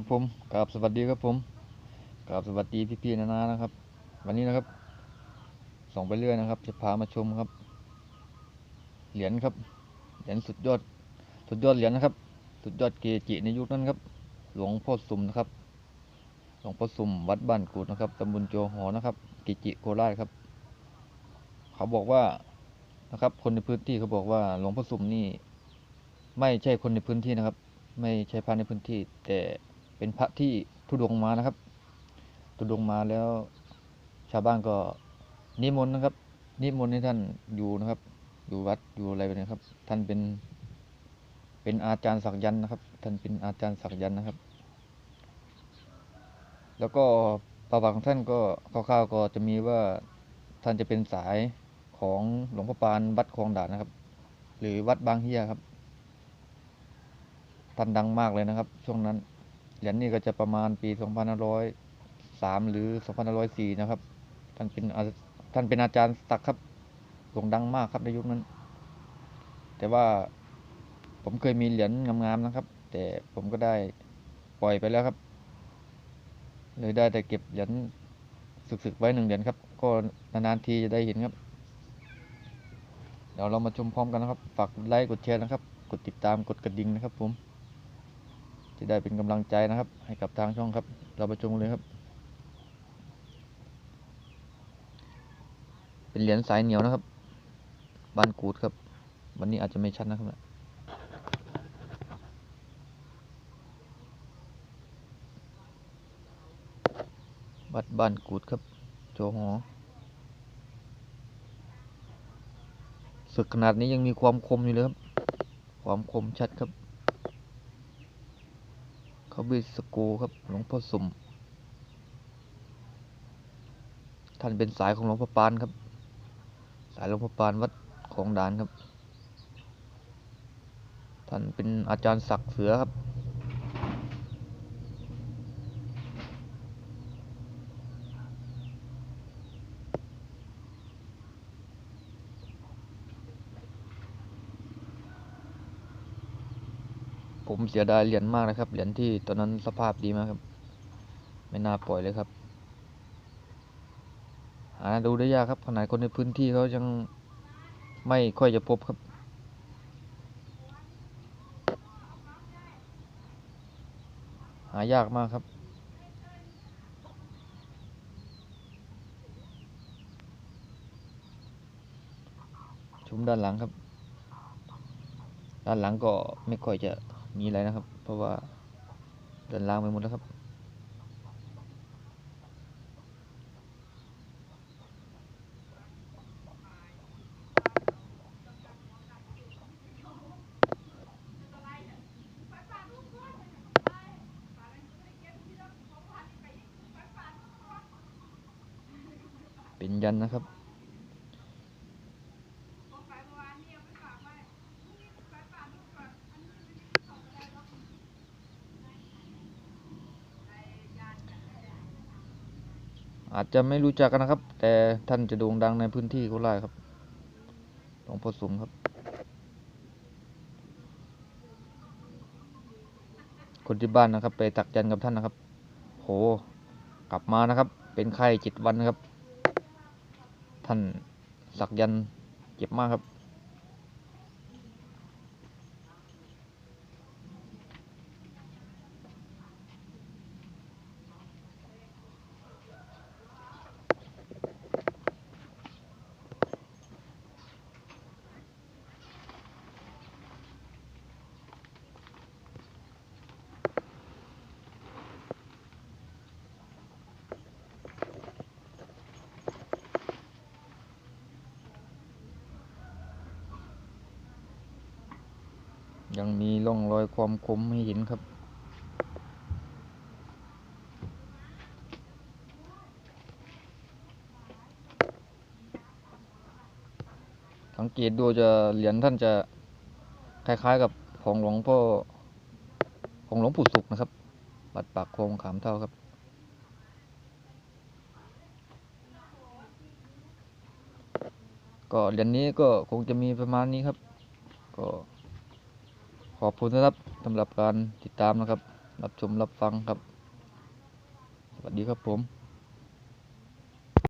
ครับผมกราบสวัสดีครับผมกราบสวัสดีพี่ๆนานานะครับ วันนี้นะครับส่องไปเรื่อยนะครับ จะพามาชมครับ เหรียญครับเหรียญสุดยอด สุดยอดเหรียญนะครับ สุดยอดเกจิในยุคนั้นครับ หลวงพ่อสุ่มนะครับ หลวงพ่อสุ่มวัดบ้านกูดนะครับตำบลโจหอนะครับ เกจิโคราชครับ เขาบอกว่านะครับ คนในพื้นที่เขาบอกว่าหลวงพ่อสุ่มนี่ ไม่ใช่คนในพื้นที่นะครับ ไม่ใช่พระในพื้นที่แต่ เป็นพระที่ทุดงมานะครับ ทุดงมาแล้ว ชาวบ้านก็นิมนต์นะครับ นิมนต์ให้ท่านอยู่นะครับ อยู่วัดอยู่อะไรแบบนี้ครับ ท่านเป็นเป็นอาจารย์ศักยันต์นะครับ ท่านเป็นอาจารย์ศักยันต์นะครับ แล้วก็ประวัติของท่านก็คร่าวๆก็จะมีว่าท่านจะเป็นสายของหลวงพ่อปานวัดคลองด่านนะครับ หรือวัดบางเฮียครับท่านดังมากเลยนะครับ ช่วงนั้น เหรียญนี้ก็จะประมาณปี 2503 หรือ 2504 นะครับ ท่านเป็นอาท่านเป็นอาจารย์ศักดิ์ครับโด่งดังมากครับในยุคนั้น แต่ว่าผมเคยมีเหรียญงามๆนะครับ แต่ผมก็ได้ปล่อยไปแล้วครับ เลยได้แต่เก็บเหรียญสึกๆไว้หนึ่งเหรียญครับ ก็นานๆทีจะได้เห็นครับ เดี๋ยวเรามาชมพร้อมกันนะครับ ฝากไลค์กดแชร์นะครับ กดติดตามกดกระดิ่งนะครับผม จะได้เป็นกำลังใจนะครับ ให้กับทางช่องครับ เราปชมกันเลยครับ เป็นเหรียญสายเหนียวนะครับบ้านกูดครับ วันนี้อาจจะไม่ชัดนะครับวัดบ้านกูดครับ โจหอศึกขนาดนี้ยังมีความคมอยู่เลยครับ ความคมชัดครับ เขาบิสกูครับหลวงพ่อสุ่มท่านเป็นสายของหลวงพ่อปานครับ สายหลวงพ่อปานวัดของด่านครับ ท่านเป็นอาจารย์ศักดิ์เสือครับ ผมเสียดายเหรียญมากนะครับ เหรียญที่ตอนนั้นสภาพดีมากครับ ไม่น่าปล่อยเลยครับ หาดูได้ยากครับขนาดคนในพื้นที่เขายังไม่ค่อยจะพบครับ หายากมากครับ ชุมด้านหลังครับ ด้านหลังก็ไม่ค่อยจะ มีอะไรนะครับ เพราะว่าเดินล้างไปหมดแล้วครับ เป็นยันนะครับ อาจจะไม่รู้จักกันนะครับ แต่ท่านจะโด่งดังในพื้นที่โคราชครับหลวงพ่อสมครับ คนที่บ้านนะครับ ไปตักยันกับท่านนะครับ โห กลับมานะครับ เป็นไข้จิตวันนะครับ ท่านสักยันเจ็บมากครับ ยังมีร่องรอยความคมให้เห็นครับ สังเกตดูจะเหรียญท่านจะคล้ายๆกับของหลวงพ่อของหลวงปู่สุขนะครับ บัดปากโคงขามเท่าครับก็เหรียญนี้ก็คงจะมีประมาณนี้ครับ ก็ ขอบคุณนะครับสำหรับการติดตามนะครับ รับชมรับฟังครับ สวัสดีครับผม